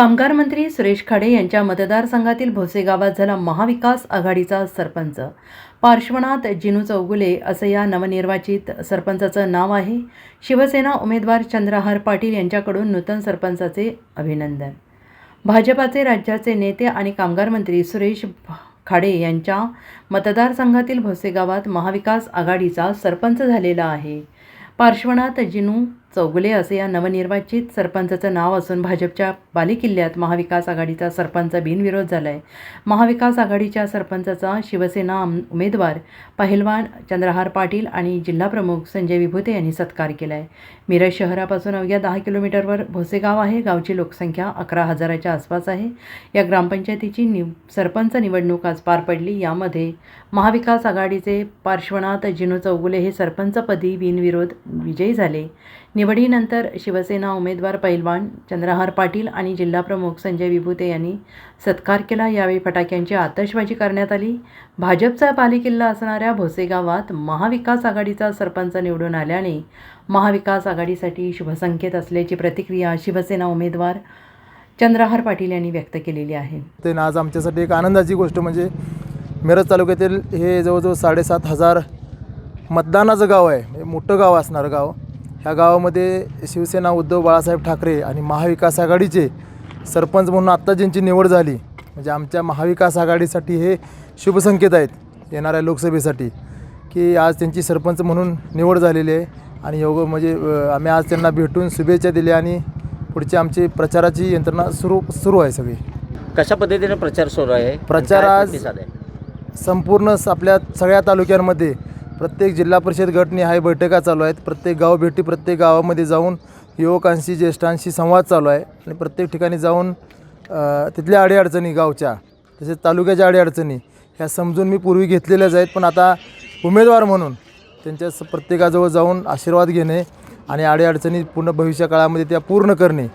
कामगार मंत्री सुरेश खाडे यांच्या मतदारसंघातील भोसे गावात झाला महाविकास आघाडीचा सरपंच. पार्श्वनाथ जिनू चौगुले असं या नवनिर्वाचित सरपंचाचं नाव आहे. शिवसेना उमेदवार चंद्रहार पाटील यांच्याकडून नूतन सरपंचाचे अभिनंदन. भाजपाचे राज्याचे नेते आणि कामगार मंत्री सुरेश खाडे यांच्या मतदारसंघातील भोसे गावात महाविकास आघाडीचा सरपंच झालेला आहे. पार्श्वनाथ जिनू चौगुले असे या नवनिर्वाचित सरपंचाचं नाव असून भाजपच्या बालेकिल्ल्यात महाविकास आघाडीचा सरपंच बिनविरोध झाला आहे महाविकास आघाडीच्या सरपंचाचा शिवसेना उमेदवार पहिलवान चंद्रहार पाटील आणि जिल्हाप्रमुख संजय विभूते यांनी सत्कार केला आहे मिरज शहरापासून अवघ्या दहा किलोमीटरवर भोसेगाव आहे. गावची लोकसंख्या अकरा हजाराच्या आसपास आहे. या ग्रामपंचायतीची निव सरपंच निवडणूक आज पार पडली. यामध्ये महाविकास आघाडीचे पार्श्वनाथ जिनू चौगुले हे सरपंचपदी बिनविरोध विजयी झाले. निवडीनंतर शिवसेना उमेदवार पैलवान चंद्रहार पाटील आणि जिल्हाप्रमुख संजय विभूते यांनी सत्कार केला. यावेळी फटाक्यांची आतषबाजी करण्यात आली. भाजपचा पालिकिल्ला असणाऱ्या भोसे गावात महाविकास आघाडीचा सरपंच निवडून आल्याने महाविकास आघाडीसाठी शुभसंकेत असल्याची प्रतिक्रिया शिवसेना उमेदवार चंद्रहार पाटील यांनी व्यक्त केलेली आहे. ते आज आमच्यासाठी एक आनंदाची गोष्ट म्हणजे मिरज तालुक्यातील हे जवळजवळ साडेसात हजार मतदानाचं गाव आहे. म्हणजे मोठं गाव असणारं गाव. ह्या गावामध्ये शिवसेना उद्धव बाळासाहेब ठाकरे आणि महाविकास आघाडीचे सरपंच म्हणून आत्ता ज्यांची निवड झाली म्हणजे आमच्या महाविकास आघाडीसाठी हे शुभसंकेत आहेत येणाऱ्या लोकसभेसाठी की आज त्यांची सरपंच म्हणून निवड झालेली आहे. आणि योग म्हणजे आम्ही आज त्यांना भेटून शुभेच्छा दिल्या आणि पुढची आमची प्रचाराची यंत्रणा सुरू सुरू आहे सगळी. कशा पद्धतीने प्रचार सुरू आहे? प्रचार आज- संपूर्ण आपल्या सगळ्या तालुक्यांमध्ये प्रत्येक जिल्हा परिषद गटनिहाय बैठका चालू आहेत. प्रत्येक गाव भेटी प्रत्येक गावामध्ये जाऊन युवकांशी ज्येष्ठांशी संवाद चालू आहे. आणि प्रत्येक ठिकाणी जाऊन तिथल्या अडीअडचणी गावच्या तसेच तालुक्याच्या अडीअडचणी ह्या समजून मी पूर्वी घेतलेल्याच आहेत. पण आता उमेदवार म्हणून त्यांच्या स- प्रत्येकाजवळ जाऊन आशीर्वाद घेणे आणि अडीअडचणी पूर्ण भविष्य काळामध्ये त्या पूर्ण करणे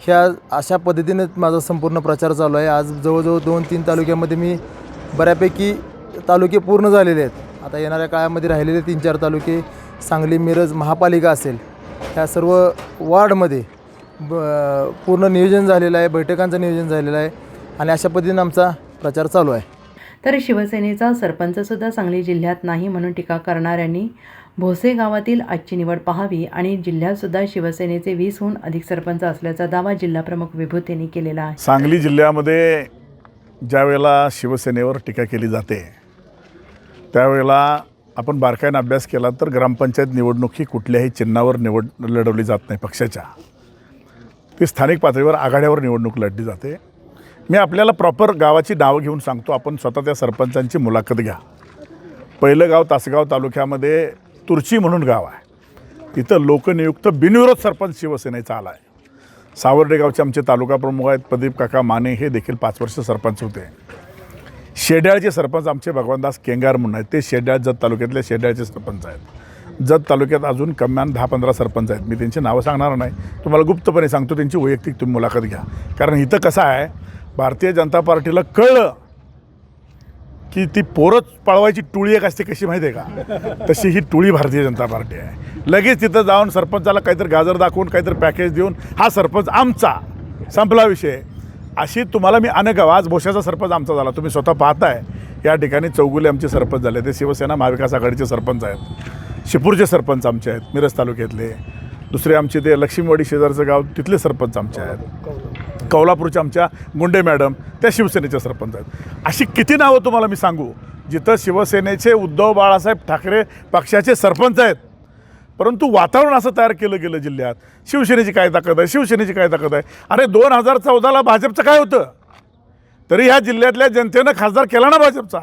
ह्या अशा पद्धतीने माझा संपूर्ण प्रचार चालू आहे. आज जवळजवळ दोन तीन तालुक्यामध्ये मी बऱ्यापैकी तालुके पूर्ण झालेले आहेत. आता येणाऱ्या काळामध्ये राहिलेले तीन चार तालुके सांगली मिरज महापालिका असेल ह्या सर्व वार्डमध्ये ब पूर्ण नियोजन झालेलं आहे बैठकांचं नियोजन झालेलं आहे आणि अशा पद्धतीने आमचा प्रचार चालू आहे. तर शिवसेनेचा सरपंचसुद्धा सांगली जिल्ह्यात नाही म्हणून टीका करणाऱ्यांनी भोसे गावातील आजची निवड पाहावी आणि जिल्ह्यातसुद्धा शिवसेनेचे वीसहून अधिक सरपंच असल्याचा दावा जिल्हाप्रमुख विभूतींनी केलेला आहे. सांगली जिल्ह्यामध्ये ज्या वेळेला शिवसेनेवर टीका केली जाते त्यावेळेला आपण बारकाईनं अभ्यास केला तर ग्रामपंचायत निवडणूक ही कुठल्याही चिन्हावर निवड लढवली जात नाही पक्षाच्या. ती स्थानिक पातळीवर आघाड्यावर निवडणूक लढली जाते. मी आपल्याला प्रॉपर गावाची नावं घेऊन सांगतो आपण स्वतः त्या सरपंचांची मुलाखत घ्या. पहिलं गाव तासगाव तालुक्यामध्ये तुर्ची म्हणून गाव आहे. तिथं लोकनियुक्त बिनविरोध सरपंच शिवसेनेचा आला आहे. सावर्डेगावचे आमचे तालुका प्रमुख आहेत प्रदीप काका माने हे देखील पाच वर्ष सरपंच होते. शेड्याळचे सरपंच आमचे भगवानदास केंगार म्हणून आहेत. ते शेड्याळ जत तालुक्यातले शेड्याळचे सरपंच आहेत. जत तालुक्यात अजून कम्यान दहा पंधरा सरपंच आहेत. मी त्यांची नावं सांगणार नाही. तुम्हाला गुप्तपणे सांगतो त्यांची वैयक्तिक तुम्ही मुलाखत घ्या. कारण इथं कसं आहे भारतीय जनता पार्टीला कळलं की ती पोरच पळवायची टोळी एक असते कशी माहिती आहे का? तशी ही टोळी भारतीय जनता पार्टी आहे. लगेच तिथं जाऊन सरपंचाला काहीतरी गाजर दाखवून काहीतरी पॅकेज देऊन हा सरपंच आमचा संपला विषय. अशी तुम्हाला मी अनेक आज भोशाचा सरपंच आमचा झाला. तुम्ही स्वतः पाहताय. या ठिकाणी चौगुले आमचे सरपंच झाले ते शिवसेना महाविकास आघाडीचे सरपंच आहेत. शिपूरचे सरपंच आमचे आहेत मिरज तालुक्यातले. दुसरे आमचे ते लक्ष्मीवाडी शेजारचं गाव तिथले सरपंच आमचे आहेत. कौलापूरच्या आमच्या गुंडे मॅडम त्या शिवसेनेचे सरपंच आहेत. अशी किती नावं तुम्हाला मी सांगू जिथं शिवसेनेचे उद्धव बाळासाहेब ठाकरे पक्षाचे सरपंच आहेत. परंतु वातावरण असं तयार केलं गेलं जिल्ह्यात. शिवसेनेची काय ताकद आहे? शिवसेनेची काय ताकद आहे? अरे दोन हजार चौदाला भाजपचं काय होतं? तरी ह्या जिल्ह्यातल्या जनतेनं खासदार केला ना भाजपचा.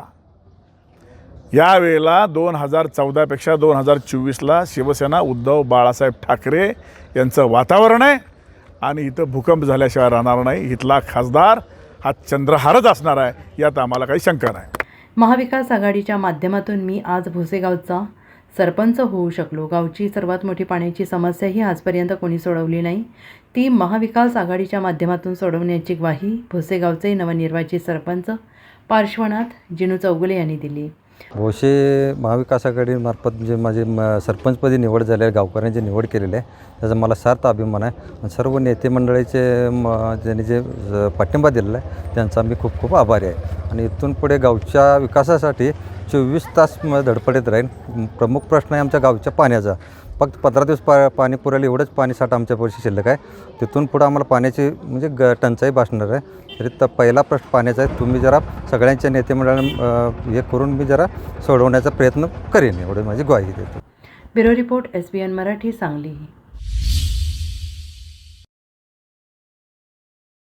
यावेळेला दोन हजार चौदापेक्षा दोन हजार चोवीसला शिवसेना उद्धव बाळासाहेब ठाकरे यांचं वातावरण आहे. आणि इथं भूकंप झाल्याशिवाय राहणार नाही. इथला खासदार हा चंद्रहारच असणार आहे. यात आम्हाला काही शंका नाही. महाविकास आघाडीच्या माध्यमातून मी आज भोसेगावचा सरपंच होऊ शकलो. गावची सर्वात मोठी पाण्याची समस्या ही आजपर्यंत कोणी सोडवली नाही. ती महाविकास आघाडीच्या माध्यमातून सोडवण्याची ग्वाही भोसेगावचे नवनिर्वाचित सरपंच पार्श्वनाथ जिनू चौगुले यांनी दिली. भोसे महाविकास आघाडीमार्फत जे माझे म सरपंचपदी निवड झाले आहे गावकऱ्यांची निवड केलेली आहे त्याचा मला सार्थ अभिमान आहे. आणि सर्व नेते मंडळीचे म ज्यांनी जे ज- पाठिंबा दिलेला आहे त्यांचा मी खूप खूप आभारी आहे. आणि इथून पुढे गावच्या विकासासाठी चोवीस तास म धडपडीत राहीन. प्रमुख प्रश्न आहे आमच्या गावच्या पाण्याचा. फक्त पंधरा दिवस पा पाणी पुरेल एवढंच पाणी साठा आमच्या पैसे शिल्लक आहे. तिथून पुढं आम्हाला पाण्याची म्हणजे ग टंचाई भासणार आहे. तरी तर पहिला प्रश्न पाण्याचा आहे. तुम्ही जरा सगळ्यांच्या नेते मंडळाने हे करून मी जरा सोडवण्याचा प्रयत्न करेन. एवढे माझी ग्वाही देतो. Bureau report S B N Marathi Sangli.